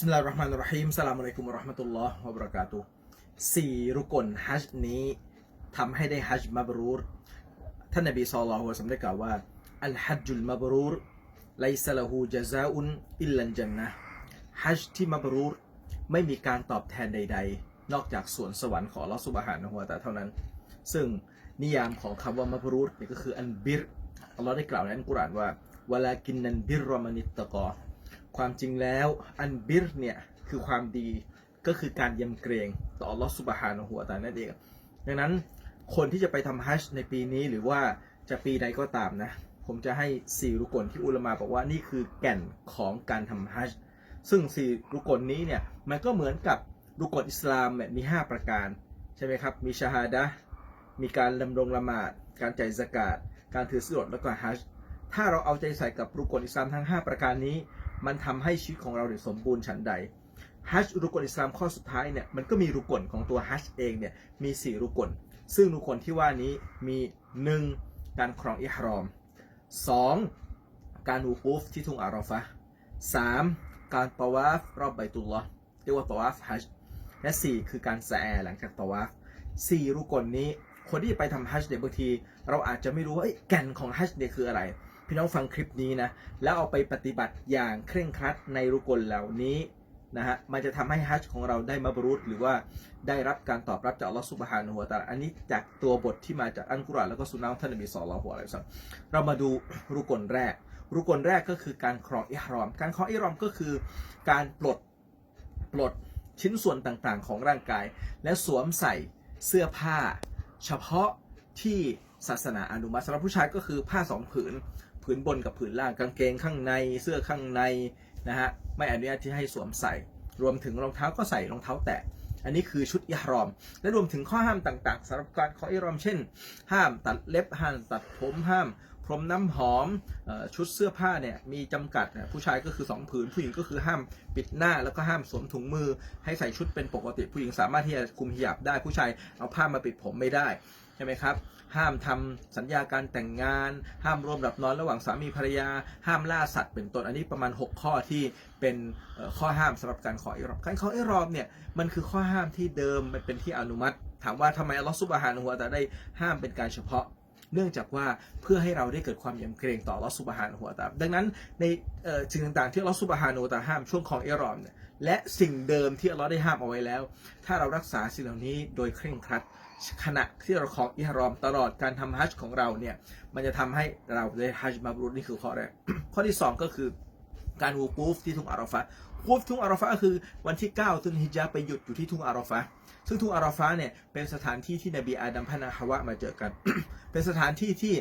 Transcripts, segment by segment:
บิสมิลลาฮิรราะห์มานิรเราะฮีมสลามุอะลัยกุมวะเราะห์มะตุลลอฮ์วะบะเราะกาตุสี่รุกลฮัจนี้ทำให้ได้ฮัจมับรูรท่านนบีศ็อลลัลลอฮุอะลัยฮิวะซัลลัมได้กล่าวว่าอัลฮัจญุลมับรูรไลซะละฮูญะซาอุนอิลลัลจันนะฮัจที่มับรูรไม่มีการตอบแทนใด ๆ นอกจากสวนสวรรค์ของอัลเลอฮ์ซุบฮานะฮูวะตะอาลาเท่านั้น ซึ่งนิยามของคำว่ามับรูรนี่ก็คืออันบิรอัลลอฮ์ได้กล่าวในอัลกุรอานว่าวะลากินนันบิรรอมานิตตะกอ ความจริงแล้วอันบิรเนี่ยคือความดีก็คือการยำเกรงต่ออัลลอฮ์สุบฮานะฮูวตานั่นเอง ดังนั้นคนที่จะไปทำฮัจญ์ในปีนี้หรือว่าจะปีใดก็ตามนะ ผมจะให้สี่รุกลที่อุลามะบอกว่านี่คือแก่นของการทำฮัจญ์ซึ่งสี่รุกลนี้เนี่ยมันก็เหมือนกับรุกลอิสลามมี 5 ประการ ใช่ไหมครับ มีชาฮาดะมีการดำรงละหมาด การจ่ายสกาดการถือศีลอดแล้วก็ฮัจญ์ถ้าเราเอาใจใส่กับรุกลอิสลามทั้ง 5 ประการนี้ มันทำให้ชีวิตของเราเนี่ยสมบูรณ์ฉันใดฮัจญ์รุกลอิสลามข้อสุดท้ายเนี่ยมันก็มีรุกลของตัวฮัจญ์เองเนี่ยมี 4 รุกล ซึ่งรุกลที่ว่านี้มี 1. การครองอิฮรอม 2. การวูกูฟที่ทุ่งอารอฟะ 3. การตะวาฟรอบไบตุลลอเรียกว่าตะวาฟฮัจญ์และ 4 คือการสแอหลังจากตะวาฟสี่รุกลนี้คนที่ไปทำฮัจญ์เนี่ยบางที เราอาจจะไม่รู้ว่าเอ้แก่นของฮัจญ์เนี่ยคืออะไร พี่น้องฟังคลิปนี้นะ แล้วเอาไปปฏิบัติอย่างเคร่งครัดในรุกลเหล่านี้นะฮะมันจะทำให้ฮัจญ์ของเราได้มาบรุษหรือว่าได้รับการตอบรับจากอัลลอฮฺซุบฮานะฮูวตาอันนี้จากตัวบทที่มาจากอัลกุรอานแล้วก็สุนนะขท่านนบีศ็อลลัลอฮุอะลัยฮิวะซัลลัมเรามาดูรุกลแรก รุกลแรกก็คือการครองอิฮรอม การครองอิฮรอมก็คือการปลดปลดชิ้นส่วนต่างๆ ของร่างกาย และสวมใส่เสื้อผ้า เฉพาะที่ศาสนาอนุมัติสำหรับผู้ชายก็คือผ้าสองผืน ผืนบนกับผืนล่างกางเกงข้างในเสื้อข้างในนะฮะไม่อนุญาตที่ให้สวมใส่ รวมถึงรองเท้าก็ใส่รองเท้าแตะอันนี้คือชุดอิฮรอม และรวมถึงข้อห้ามต่างๆสำหรับการขออิฮรอม เช่น ห้ามตัดเล็บห้ามตัดผมห้ามพรมน้ำหอมชุดเสื้อผ้าเนี่ยมีจำกัดผู้ชายก็คือ 2 ผืน ผู้หญิงก็คือห้ามปิดหน้าแล้วก็ห้ามสวมถุงมือ ให้ใส่ชุดเป็นปกติผู้หญิงสามารถที่จะคุมหิญาบได้ผู้ชายเอาผ้ามาปิดผมไม่ได้ ช่ไหมครับ ห้ามทำสัญญาการแต่งงาน ห้ามร่วมหลับนอนระหว่างสามีภรรยา ห้ามล่าสัตว์เป็นต้น อันนี้ประมาณ 6 ข้อที่เป็นข้อห้ามสำหรับการขออิรอมการขออิรอมเนี่ยมันคือข้อห้ามที่เดิมมันเป็นที่อนุมัติ ถามว่าทำไมอัลลอฮฺซุบฮานะฮูวะตะอาได้ห้ามเป็นการเฉพาะ เนื่องจากว่าเพื่อให้เราได้เกิดความยำเกรงต่อลอฮฺซุบฮานะฮูวตาดังนั้นในสิ่งต่างๆที่ลอฮฺซุบฮานะฮูวตาห้ามช่วงของอิรอมเนี่ยและสิ่งเดิมที่อัลลอฮ์ได้ห้ามเอาไว้แล้ว ถ้าเรารักษาสิ่งเหล่านี้โดยเคร่งครัด ขณะที่เราของอิฮรอมตลอดการทำฮัจญ์ของเราเนี่ย มันจะทำให้เราได้ฮัจญ์มาบรุษนี่คือข้อแรก ข้อที่ 2 ก็คือการวูกูฟที่ทุ่งอาราฟะห์วูฟทุ่งอาราฟะก็คือวันที่9ตุนฮิจญาไปหยุดอยู่ที่ทุ่งอาราฟะซึ่งทุ่งอาราฟะเนี่ยเป็นสถานที่ที่นบีอาดัมพนาฮาวะมาเจอกัน เป็นสถานที่ที่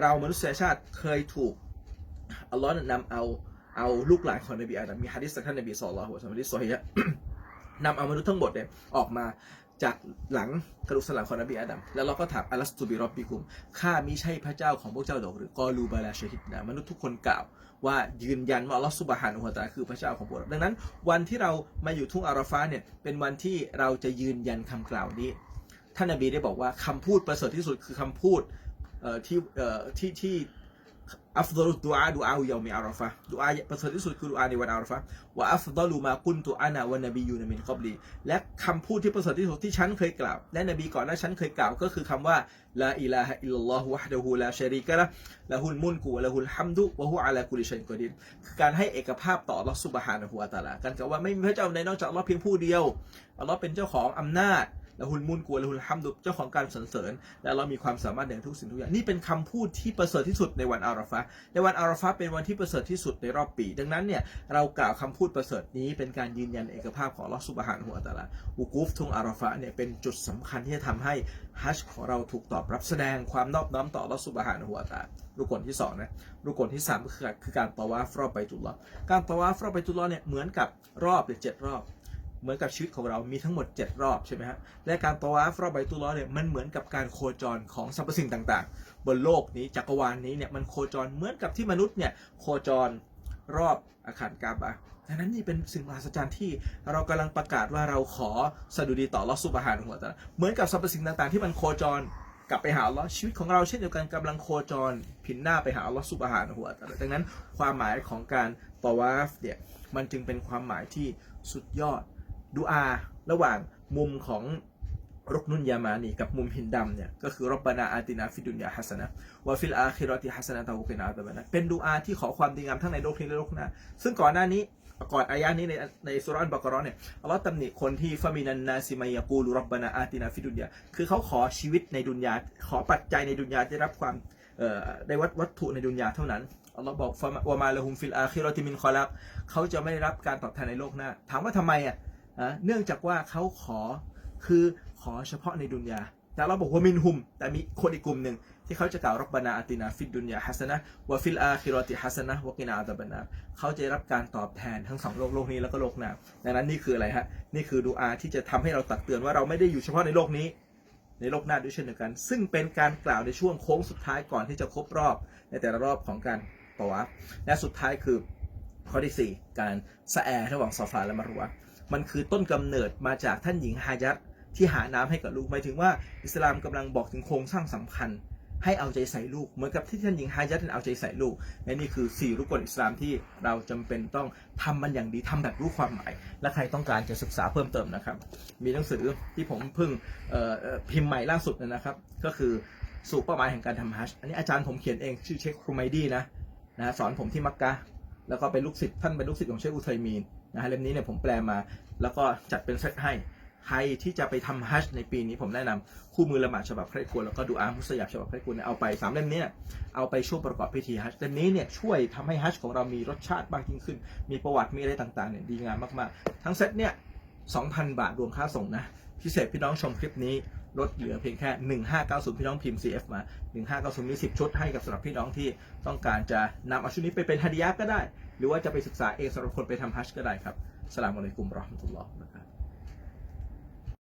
เรามนุษยชาติเคยถูกอัลลอฮ์นำเอาเอาลูกหลานของนบีอาดัมมีฮะดิษท่านนบีศ็อลลัลลอฮุอะลัยฮิวะซัลลัมฮะดิษซอฮีฮะนำเอามนุษย์ทั้งหมดเนี่ยออกมา จากหลังกระดูกสันหลังของนบีอาดัมแล้วเราก็ถามอัลสตูบิรอบบิกุมข้ามิใช่พระเจ้าของพวกเจ้าดอกหรือกอลูบาลาชฮิดนะมนุษย์ทุกคนกล่าวว่ายืนยันว่าอัลลอฮฺสุบฮานะฮูวะตะอาคือพระเจ้าของพวกเราดังนั้น วันที่เรามาอยู่ทุ่งอาราฟาเนี่ยเป็นวันที่เราจะยืนยันคำกล่าวนี้ท่านนบีได้บอกว่าคำพูดประเสริฐที่สุดคือคำพูดที่ที่ที่ อัฟดลุดูอาดูอาเยามีอาราฟะดูอาประเสริฐที่สุดคือดูอาในวันอาราฟะห์ว่าอัฟดลุมากุนตุอานะวันนบียูนมินกอบลีและคำพูดที่ประเสริฐที่สุดที่ฉันเคยกล่าว และนบีก่อนหน้าฉันเคยกล่าวก็คือคำว่าลาอิลาฮะอิลลัลลอฮุวะฮ์ดะฮูลาชะรีกะละละฮุลมุลกุวะละฮุลฮัมดุวะฮุอะลากุลิชัยอินกอดีรคือการให้เอกภาพต่อลลอฮ์ซุบฮานะฮูวะตะอาลาการกล่าวว่าไม่มีพระเจ้าใดนอกจากลลอฮ์เพียงผู้เดียวอัลลอฮ์เป็นเจ้าของอำนาจ ละหุลมุนกัวละหุลฮัมดุเจ้าของการสรรเสริญ และเรามีความสามารถในทุกสิ่งทุกอย่างนี่เป็นคำพูดที่ประเสริฐที่สุดในวันอาราฟะในวันอาราฟะเป็นวันที่ประเสริฐที่สุดในรอบปี ดังนั้นเนี่ยเรากล่าวคำพูดประเสริฐนี้เป็นการยืนยันเอกภาพของอัลอสุบฮานะฮูวตะลาอุกูฟทุงอาราฟะเนี่ยเป็นจุดสำคัญที่จะทำให้ฮัจของเราถูกตอบรับแสดงความนอบน้อมต่ออัลอสุบฮานะฮูวตะรุกลที่สองนะรุกลที่สามก็คือคือการตะวาฟรอบไบตุลลอการตะวาฟรอบไบตุลลอเนี่ยเหมือนกับรอบหรือเจ็ดรอบ เหมือนกับชีวิตของเรามีทั้งหมด 7 รอบใช่ไหมฮะและการตะวาฟรอบไบตุลลอเนี่ยมันเหมือนกับการโคจรของสรรพสิ่งต่างๆ บนโลกนี้จักรวาลนี้เนี่ยมันโคจรเหมือนกับที่มนุษย์เนี่ยโคจรรอบอาคารกาบะดังนั้นนี่เป็นสิ่งมหัศจรรย์ที่เรากำลังประกาศว่าเราขอสดุดีต่อลอสุบฮานหัวตะอาเหมือนกับสรรพสิ่งต่างๆ ที่มันโคจรกลับไปหาลอชีวิตของเราเช่นเดียวกันกำลังโคจรผินหน้าไปหาลอฮ์ซุบฮานะฮูวตะอาดังนั้นความหมายของการตอวาฟเนี่ยมันจึงเป็นความหมายที่สุดยอด ดูอาระหว่างมุมของรุกนุนยามานีกับมุมหินดำเนี่ยก็คือรับบานาอาตินาฟิดุนยาฮัสนะวะฟิลอาคิรอติฮัสนะตะวุกินาตะบะนะเป็นดูอาที่ขอความดีงามทั้งในโลกนี้และโลกหน้าซึ่งก่อนหน้านี้ก่อนอายะนี้ในในสุรานบักรอเนี่ยอัลลอฮ์ตำหนิคนที่ฟามินันนาซิมายากูลุรับบานาอาตินาฟิดุนยาคือเขาขอชีวิตในดุนยาขอปัจจัยในดุนยาได้รับความเอ่อได้วัตวัตถุในดุนยาเท่านั้นอัลลอฮ์บอกฟะมะวะมาละฮุมฟิลอาคิรอติมินคอลักเขาจะไม่ได้รับการตอบแทนในโลกหน้าถามว่าทำไมอะ เนื่องจากว่าเขาขอคือขอเฉพาะในดุนยา แต่เราบอกว่ามินฮุม แต่มีคนอีกกลุ่มหนึ่งที่เขาจะกล่าวรับบานาอาตินาฟิดดุนยาฮัสนะวะฟิลอาคิรอติฮัสนะวะกินาอาตบานาเขาจะรับการตอบแทนทั้งสองโลกโลกนี้แล้วก็โลกหน้าดังนั้นนี่คืออะไรฮะ นี่คือดูอาที่จะทำให้เราตักเตือนว่าเราไม่ได้อยู่เฉพาะในโลกนี้ ในโลกหน้าด้วยเช่นเดียวกัน ซึ่งเป็นการกล่าวในช่วงโค้งสุดท้ายก่อนที่จะครบรอบ ในแต่ละรอบของการตะวาฟและสุดท้ายคือข้อที่สี่การสะแอระหว่างซอฟาและมารวะ มันคือต้นกำเนิดมาจากท่านหญิงฮายัดที่หาน้ำให้กับลูกหมายถึงว่าอิสลามกำลังบอกถึงโครงสร้างสำคัญ ให้เอาใจใส่ลูก เหมือนกับที่ท่านหญิงฮายัดท่านเอาใจใส่ลูกและนี่คือสี่รุกลอิสลามที่เราจำเป็นต้องทำมันอย่างดีทำแบบรู้ความหมาย และใครต้องการจะศึกษาเพิ่มเติมนะครับ มีหนังสือที่ผมเพิ่งพิมพ์ใหม่ล่าสุดนะครับ ก็คือสู่เป้าหมายแห่งการทำฮัจญ์อันนี้อาจารย์ผมเขียนเองชื่อเชคครูไมดีนะนะสอนผมที่มักกะแล้วก็เป็นลูกศิษย์ท่านเป็นลูกศิษย์ของเชคอุทัยมีน นะฮะเล่มนี้เนี่ยผมแปลมา แล้วก็จัดเป็นเซตให้ใครที่จะไปทำฮัจในปีนี้ผมแนะนำคู่มือละหมาดฉบับใครควรแล้วก็ดูอามุสยับฉบับใครควรเนี่ยเอาไปสามเล่มเนี้เอาไปช่วงประกอบพิธีฮัจเล่มนี้เนี่ยช่วยทำให้ฮัจของเรามีรสชาติมากยิ่งขึ้น มีประวัติมีอะไรต่างๆเนี่ยดีงามมากๆ ทั้งเซตเนี่ย2,000 บาทรวมค่าส่งนะพิเศษพี่น้องชมคลิปนี้ ลดเหลือเพียงแค่ 1590 พี่น้องพิมพ์ CF มา 1590 มี 10 ชุดให้กับสำหรับพี่น้องที่ต้องการจะนำเอาชุดนี้ไปเป็นฮัดยะห์ก็ได้ หรือว่าจะไปศึกษาเองสำหรับคนไปทำฮัจก็ได้ครับสลามอะลัยกุมเราะห์มะตุลลอฮ์นะครับ